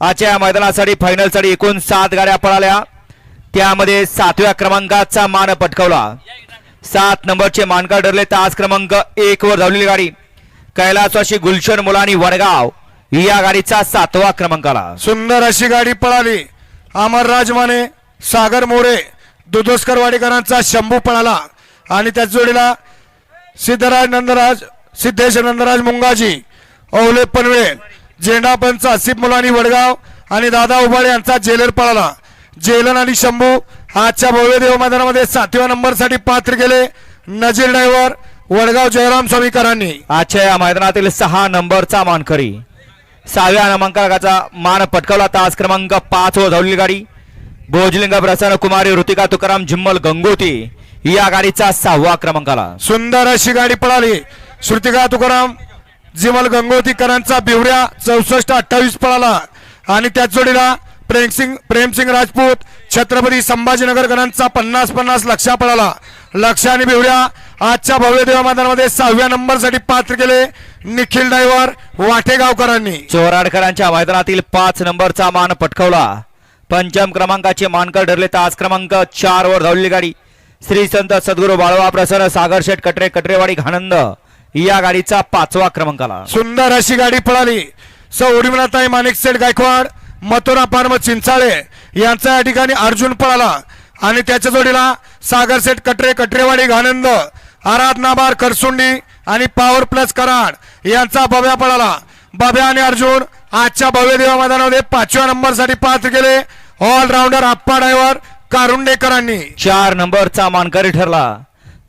आजच्या या मैदानासाठी फायनलसाठी एकूण सात गाड्या पळाल्या. त्यामध्ये सातव्या क्रमांकाचा मान पटकवला. सात नंबरचे मानकर ठरले तास क्रमांक एक वर धावलेली गाडी. कैलासवाशी गुलशन मुलानी वडगाव या गाडीचा सातवा क्रमांक आला सुंदर अशी गाडी पळाली. अमर राजमाने सागर मोरे दुधोस्कर वाडेकरांचा शंभू पळाला. आणि त्याच जोडीला सिद्धराज नंदराज सिद्धेश नंदराज मुंगाजी औले पनवेल झेंडा पंच आसिफ मुलानी वडगाव आणि दादा उबाळे यांचा जेलर पळाला. जेलन आणि शंभू आजच्या भव्य देव मैदानामध्ये सातव्या नंबरसाठी पात्र केले नजीर ड्रायव्हर वडगाव जयराम स्वामीकरांनी. आजच्या या मैदानातील सहा नंबरचा मानकरी. सहाव्या क्रमांकाचा मान पटकावला तास क्रमांक पाच धावलेली गाडी. भोजलिंग प्रसन्न कुमारी ऋतिका तुकाराम झिम्मल गंगोती या गाडीचा सहावा क्रमांक आला सुंदर अशी गाडी पळाली. श्रुतिका तुकाराम जिमल गंगोतीकरांचा बिवऱ्या चौसष्ट अठ्ठावीस पळाला. आणि त्याच जोडीला प्रेमसिंग प्रेमसिंग राजपूत छत्रपती संभाजीनगरकरांचा पन्नास पन्नास लक्षा पळाला. लक्ष आणि बिवऱ्या आजच्या भव्य देवा मैदानामध्ये सहाव्या नंबरसाठी पात्र केले निखिल डायव्हर वाटेगावकरांनी. चोराडकरांच्या मैदानातील पाच नंबरचा मान पटकावला. पंचम क्रमांकाचे मानकर ठरले तास क्रमांक चार वर धावलेली गाडी. श्री संत सद्गुरू बाळवा प्रसन्न सागर शेठ कटरे कटरेवाडी घानंद. या गाडीचा पाचवा क्रमांक आला सुंदर अशी गाडी पळाली. सौ उर्मिलाताई माणिकसेठ गायकवाड मथुरा फार्म चिंचाळे यांचा या ठिकाणी अर्जुन पळाला. आणि त्याच्या जोडीला सागरसेठ कटरे कटरेवाडी घानंद आराध नाबार करसुंडी आणि पॉवर प्लस कराड यांचा बब्या पळाला. बब्या आणि अर्जुन आजच्या भव्य देवा मैदानामध्ये पाचव्या नंबरसाठी पात्र केले. ऑलराऊंडर आप्पा ड्रायव्हर कारुंडेकरांनी. चार नंबरचा मानकरी ठरला.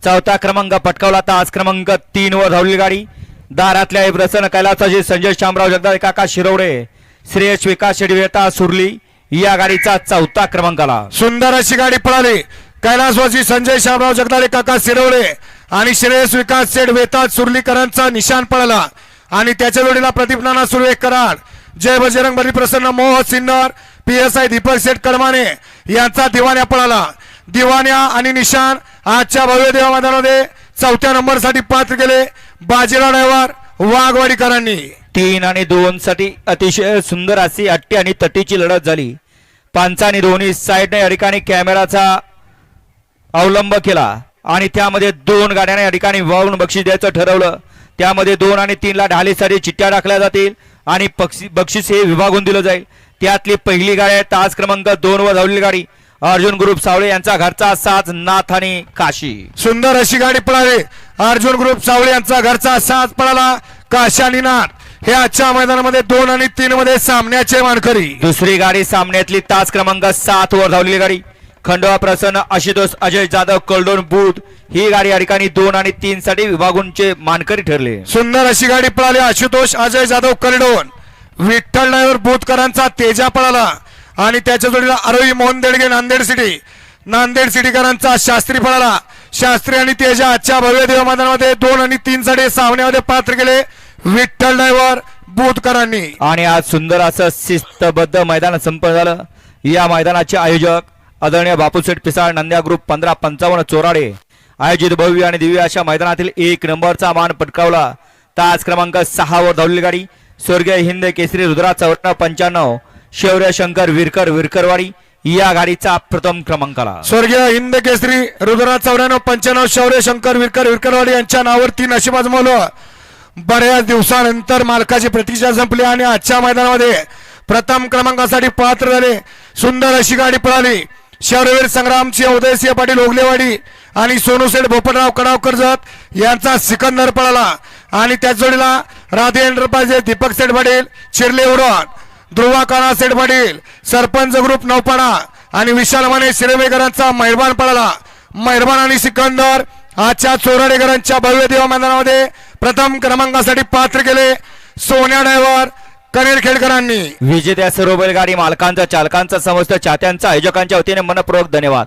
चौथा क्रमांक पटकावला तास क्रमांक तीन वर धावलेली गाडी. दारातल्या हे प्रसन्न कैलासाची संजय शामराव जगदाळे काका शिरवडे श्रेयश विकास शेडवेता सुरली या गाडीचा चौथा क्रमांक आला. सुंदर अशी गाडी पळाली. कैलासवासी संजय शामराव जगदाळे काका शिरवडे आणि श्रेयस विकास सेठ वेताज सुर्लीकरांचा निशान पळाला. आणि त्याच्या जोडीला प्रदीप नाना सुर्वे कराड. जय बजरंग बली प्रसन्न Moh Sinnar P S I Deepak Seth Kadmane यांचा दिवाण्या पळाला. दिवाण्या आणि निशान आजच्या भव्य देवा मैदानामध्ये चौथ्या नंबरसाठी पात्र केले बाजीराव ड्रायव्हर वाघवाडीकरांनी. तीन आणि दोन साठी अतिशय सुंदर अशी अट्टी आणि तटीची लढत झाली. पांचानी दोन्ही साईडने या ठिकाणी कॅमेराचा अवलंब केला आणि त्यामध्ये दोन गाड्यांना या ठिकाणी वाहून बक्षीस द्यायचं ठरवलं. त्यामध्ये दोन आणि तीनला ढालीसाठी चिठ्ठ्या टाकल्या जातील आणि बक्षी- बक्षीस हे विभागून दिलं जाईल. त्यातली पहिली गाडी आहे तास क्रमांक दोन वर धावलेली गाडी. अर्जुन ग्रुप सावळे यांचा घरचा साज नाथ आणि काशी. सुंदर अशी गाडी पळाली अर्जुन ग्रुप सावळे यांचा घरचा साथ पळाला. काशानी नाथ हे आजच्या मैदानामध्ये दोन आणि तीन मध्ये सामन्याचे मानकरी. दुसरी गाडी सामन्यातली तास क्रमांक सात वर धावलेली गाडी. खंडोबा प्रसन्न आशुतोष अजय जाधव कलडोन बुध ही गाडी या ठिकाणी दोन आणि तीन साठी विभागूनचे मानकरी ठरले. सुंदर अशी गाडी पळाली. आशुतोष अजय जाधव कलडोन विठ्ठल ड्रायव्हर बोधकरांचा तेजा पळाला. आणि त्याच्या जोडीला आरोही मोहन देडगे नांदेड सिटी नांदेड सिटीकरांचा शास्त्री फळाला शास्त्री आणि तेजा आजच्या भव्य देव मैदानामध्ये दोन आणि तीन साठी सामन्यामध्ये पात्र केले. विठ्ठल ड्रायव्हर बोधकरांनी. आणि आज सुंदर असं शिस्तबद्ध मैदान संपन्न झालं. या मैदानाचे आयोजक आदरणीय बापूसेठ पिसाळ नंद्या ग्रुप पंधरा पंचावन्न चोराडे. आयोजित भव्य आणि दिव्य अशा मैदानातील एक नंबरचा मान पटकावला. तास क्रमांक सहा वर धावलेली गाडी. स्वर्गीय हिंद केसरी रुद्रा चौऱ्याण्णव पंच्याण्णव. शौर्य शंकर विरकर विरकरवाडी या गाडीचा प्रथम क्रमांक आला स्वर्गीय हिंद केसरी रुद्रनाथ चौऱ्याण्णव पंच्याण्णव शौर्य शंकर विरकर विरकरवाडी यांच्या नावावरती नशीब आजमावलं बऱ्याच दिवसानंतर मालकाची प्रतीक्षा संपली आणि आजच्या मैदानामध्ये प्रथम क्रमांकासाठी पात्र झाले. सुंदर अशी गाडी पळाली. शौर्यवीर संग्रामसिंह उदयसिंह पाटील ओगलेवाडी आणि सोनूसेठ भोपटराव कडावकर जात यांचा सिकंदर पळाला. आणि त्याच जोडीला राधे एंटरप्राइजेस दीपक सेठ पाटील चिरले उरण ध्रुवा काना सेठ पाटील सरपंच ग्रुप नौपाडा आणि विशाल माने शिरवेकरांचा मेहरबान पळाला. मेहरबान आणि सिकंदर आजच्या चोराडेकरांच्या भव्य देवा मैदानामध्ये प्रथम क्रमांकासाठी पात्र केले सोन्या डायव्हर कनेर खेडकरांनी. विजेत्या सर्व बैलगाडी मालकांचा चालकांचा समस्त चाहत्यांचा आयोजकांच्या वतीने मनपूर्वक धन्यवाद.